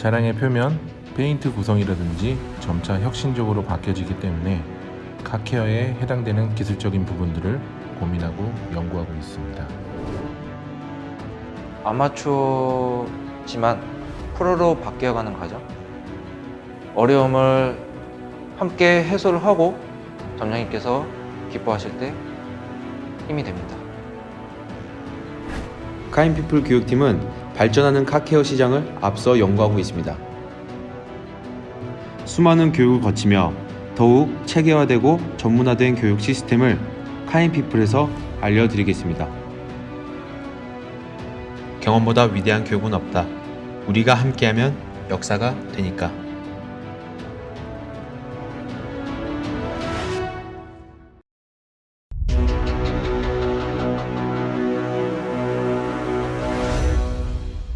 차량의 표면, 페인트 구성이라든지 점차 혁신적으로 바뀌어지기 때문에 카케어에 해당되는 기술적인 부분들을 고민하고 연구하고 있습니다. 아마추어지만 프로로 바뀌어가는 과정 어려움을 함께 해소를 하고 점장님께서 기뻐하실 때 힘이 됩니다. 카인피플 교육팀은 발전하는 카케어 시장을 앞서 연구하고 있습니다. 수많은 교육을 거치며 더욱 체계화되고 전문화된 교육 시스템을 카인피플에서 알려드리겠습니다. 경험보다 위대한 교육은 없다. 우리가 함께하면 역사가 되니까.